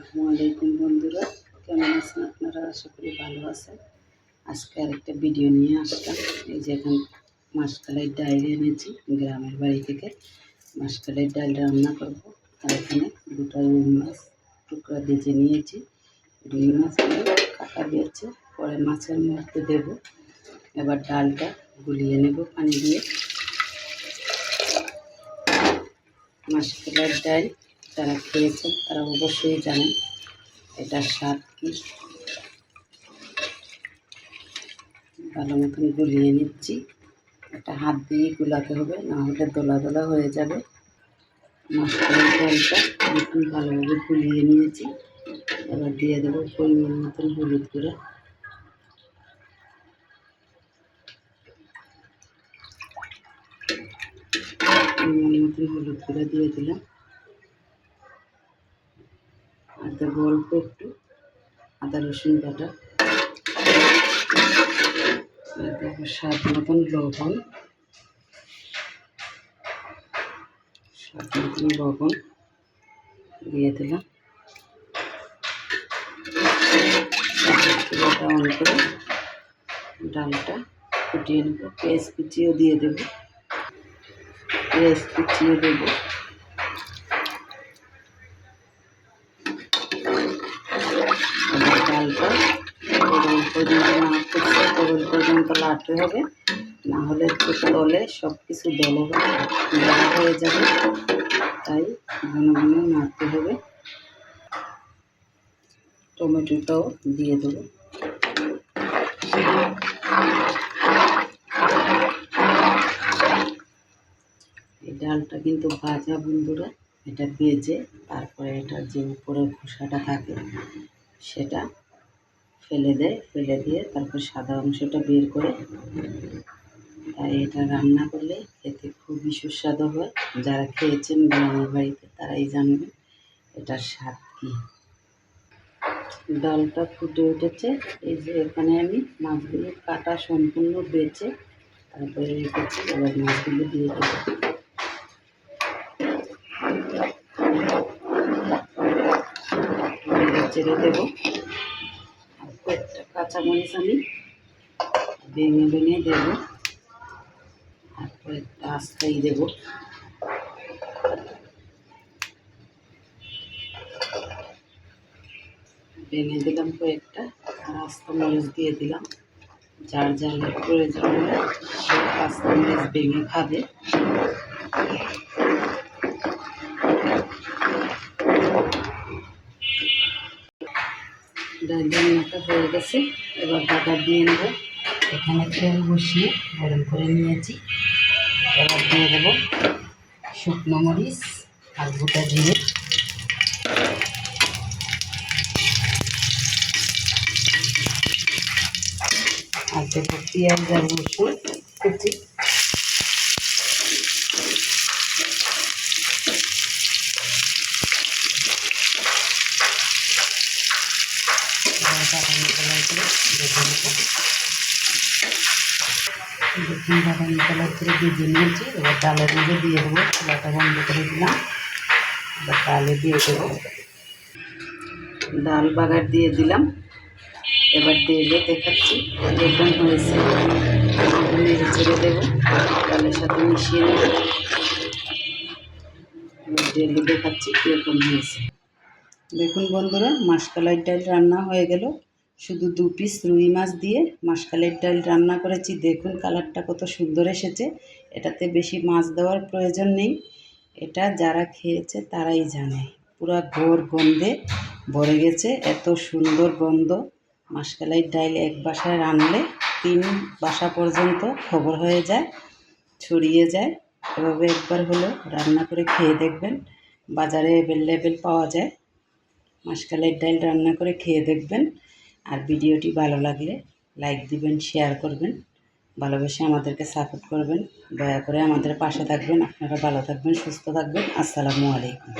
আসসালামু আলাইকুম বন্ধুরা, কেমন আছেন আপনারা? আশা করি ভালো আছেন। আজকে আরেকটা ভিডিও নিয়ে আসলাম। এই যে এখন মাসকালের ডাল এনেছি গ্রামের বাড়ি থেকে। মাসকালের ডাল রান্না করব। আর এখানে দুটো রুই মাছ টুকরা ভেজে নিয়েছি। রুই মাছগুলো কাটা দিয়েছে পরে মাছের মধ্যে দেব। এবার ডালটা গুলিয়ে নেব পানি দিয়ে। মাসকালের ডাল যারা খেয়েছেন তারা অবশ্যই জানেন এটার স্বাদ কী। ভালো মতন গুলিয়ে নিচ্ছি। একটা হাত দিয়ে গুলাতে হবে, না হলে দোলা দোলা হয়ে যাবে। মাসকালের ডালটা দেখুন ভালোভাবে গুলিয়ে নিয়েছি। এবার দিয়ে দেবো পরিমাণ মতন হলুদ গুঁড়া। মতন হলুদ গুঁড়া দিয়ে দিলাম আর দেবো অল্প একটু, আদা রসুন বাটা। স্বাদ মতন লবণ। স্বাদ মতন লবণ দিয়ে দিলাম। অন করে ডালটা ফুটিয়ে নেব। পেঁয়াজ কুচিও দিয়ে দেবো। পেঁয়াজ কুচিও দেবো এবার ডালটা তরল পর্যন্ত না ফুটছে তরল পর্যন্ত লাটতে হবে। না হলে একটু তলে সব কিছু দলা হয়ে যাবে। তাই ঘন ঘন নাড়তে হবে। টমেটোটাও দিয়ে দেবো। এই ডালটা কিন্তু ভাজা বন্ধুরা, এটা ভেজে তারপরে এটা যে উপরে খোসাটা থাকে, সেটা ফেলে দেয়, ফেলে দিয়ে তারপর সাদা অংশটা বের করে তাই এটা রান্না করলে খেতে খুবই সুস্বাদু হয়। যারা খেয়েছেন গ্রামের বাড়িতে তারাই জানবেন এটার স্বাদ কী। ডালটা ফুটে উঠেছে, এই যে এখানে আমি মাছগুলো কাটা সম্পূর্ণ বেছে তারপরে রেখেছি, এবার মাছগুলো দিয়ে দেবো। চেড়ে দেবো। কাঁচামরিচ আমি ভেঙে ভেঙে দেবো। কয়েকটা আস্তাই দেবো। ভেঙে দিলাম কয়েকটা আর আস্তা মরিচ দিয়ে দিলাম। যার যার প্রয়োজন হলে সে আস্তা মরিচ ভেঙে খাবে। ডাল রান্নাটা হয়ে গেছে। এবার বাগার দিয়ে নেব। এখানে তেল বসিয়ে গরম করে নিয়েছি। এবার দিয়ে দেব শুকনো মরিচ আর গোটা জিরে। আর দেবো পেঁয়াজ আর রসুন কুচি বাদামি কালার কালার করে ভেজে নিয়েছি এবার ডালের মধ্যে দিয়ে দেবো চুলাটা বন্ধ করে দিলাম এবার ডালে দিয়ে দেবো ডাল বাগার দিয়ে দিলাম। এবার তেলে দেখাচ্ছি দেখুন হয়েছে। নেড়ে ছেড়ে দেবো। ডালের সাথে মিশিয়ে নেব। ডেলে দেখাচ্ছি কীরকম হয়েছে। দেখুন বন্ধুরা মাসকালের ডাল রান্না হয়ে গেল। শুধু দু পিস রুই মাছ দিয়ে মাসকালের ডাল রান্না করেছি। দেখুন কালারটা কত সুন্দর এসেছে। এটাতে বেশি মাছ দেওয়ার প্রয়োজন নেই। এটা যারা খেয়েছে তারাই জানে। পুরা ঘোর গন্ধে ভরে গেছে। এত সুন্দর গন্ধ। মাসকালের ডাল এক বাসায় রানলে তিন বাসা পর্যন্ত খবর হয়ে যায়, ছড়িয়ে যায়। এভাবে একবার হলো রান্না করে খেয়ে দেখবেন। বাজারে অ্যাভেলেবেল পাওয়া যায়। মাসকালের ডাল রান্না করে খেয়ে দেখবেন। আর ভিডিওটি ভালো লাগলে লাইক দিবেন শেয়ার করবেন। ভালোবেসে আমাদেরকে সাপোর্ট করবেন। দয়া করে আমাদের পাশে থাকবেন। আপনারা ভালো থাকবেন, সুস্থ থাকবেন। আসসালামু আলাইকুম।